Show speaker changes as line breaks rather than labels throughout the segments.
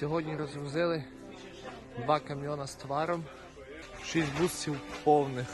Сьогодні розгрузили два камйона з товаром, шість бусів повних.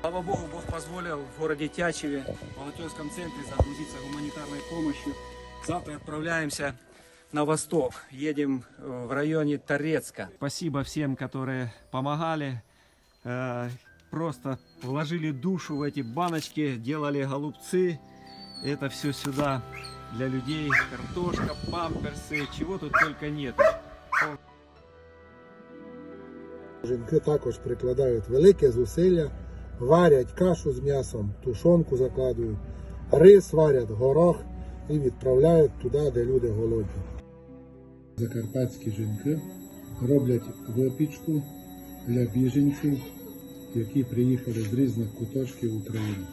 Слава Богу, Бог позволил в городе Тячеве, в волонтерском центре загрузиться гуманитарной помощью. Завтра отправляемся на восток. Едем э, в районе Торецка. Спасибо всем, которые помогали. э, Просто вложили душу в эти баночки, делали голубцы. Это все сюда для людей. Картошка, памперсы, чего тут только нет.
Жінки також прикладають велике зусилля, варять кашу з м'ясом, тушонку закладують, рис варять, горох і відправляють туди, де люди голодні. Закарпатські жінки роблять випічку для біженців, які приїхали з різних куточків України.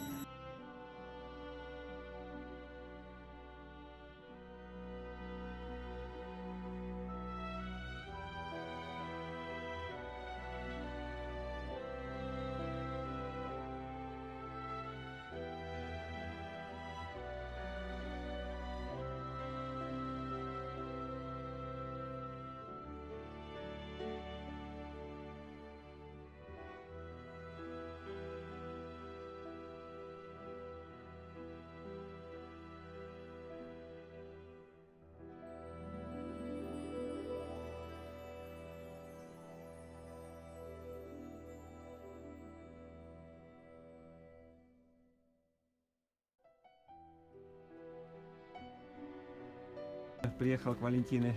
Приехал к Валентине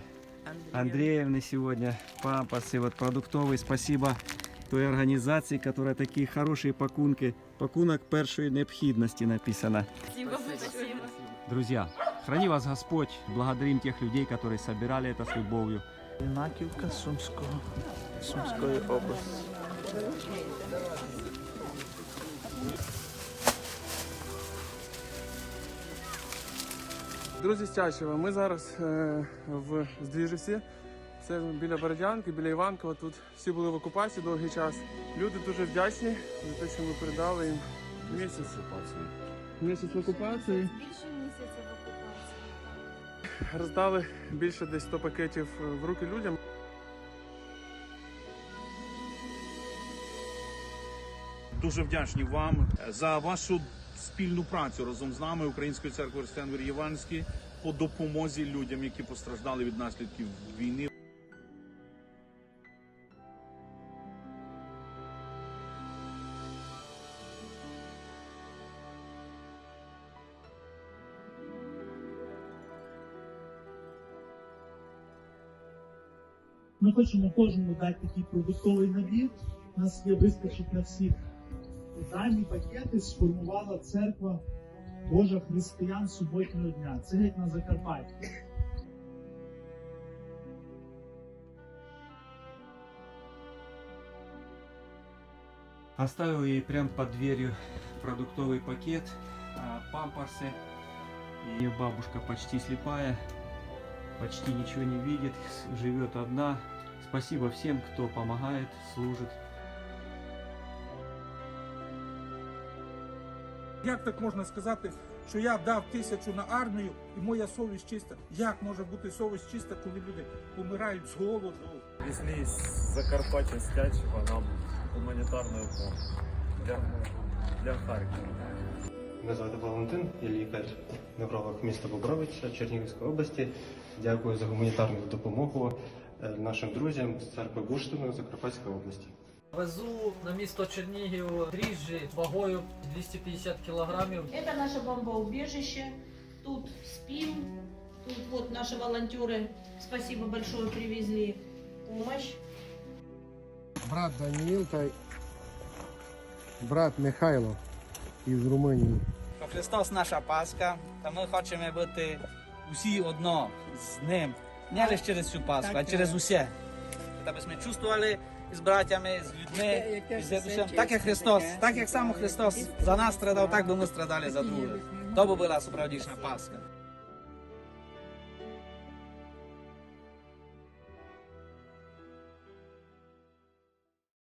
Андреевне сегодня. Памперсы, вот продуктовые. Спасибо той організації, которая такі хороші пакунки. Пакунок першої необхідності написано. Друзья, храни вас Господь. Благодарим тех людей, которые собирали это с любовью.
Юнаківка Сумського, Сумської області.
Друзі з ми зараз е, в Здвіжівці. Це біля Бородянки, біля Іванкова. Тут всі були в окупації довгий час. Люди дуже вдячні за те, що ми передали їм місяць окупації. Місяць в окупації.
Більше місяця в окупації.
Роздали більше десь 100 пакетів в руки людям.
Дуже вдячні вам за вашу спільну працю разом з нами, Українською церквою Християн Вір Євангельський, по допомозі людям, які постраждали від наслідків війни.
Ми хочемо кожному дати такий продуктовий набір. Нас є вистачить на всіх. Дані пакети сформувала церква Божа християн суботнього дня. Це геть на Закарпатті.
Оставил ей прям под дверью продуктовый пакет, а, памперсы. И бабушка почти слепая, почти ничего не видит, живет одна. Спасибо всем, кто помогает, служит.
Як так можна сказати, що я дав тисячу на армію і моя совість чиста? Як може бути совість чиста, коли люди помирають з голоду?
Везли из Закарпаття, с нам гуманітарну помощь для, для Харкова.
Мене звати Валентин, я лікар невролог міста Бобровича Чернігівської області. Дякую за гуманітарну допомогу е, нашим друзям з церкви Бурштину Закарпатської області.
Везу на місто Чернігів дріжджі вагою 250 кілограмів.
Это наше бомбоубежище. Тут спим. Тут вот наши волонтеры, спасибо большое, привезли помощь.
Брат Даніїл та брат Михайло із Румунії.
Христос наша Пасха, та ми хочемо бути усі одно з Ним. Не лише через цю Пасху, а через усе. Та ми чувствували з братями, з людьми, з дідусем. так як Христос, так як сам Христос за нас страдав, так би ми страдали за друге. То би була справдішня Пасха.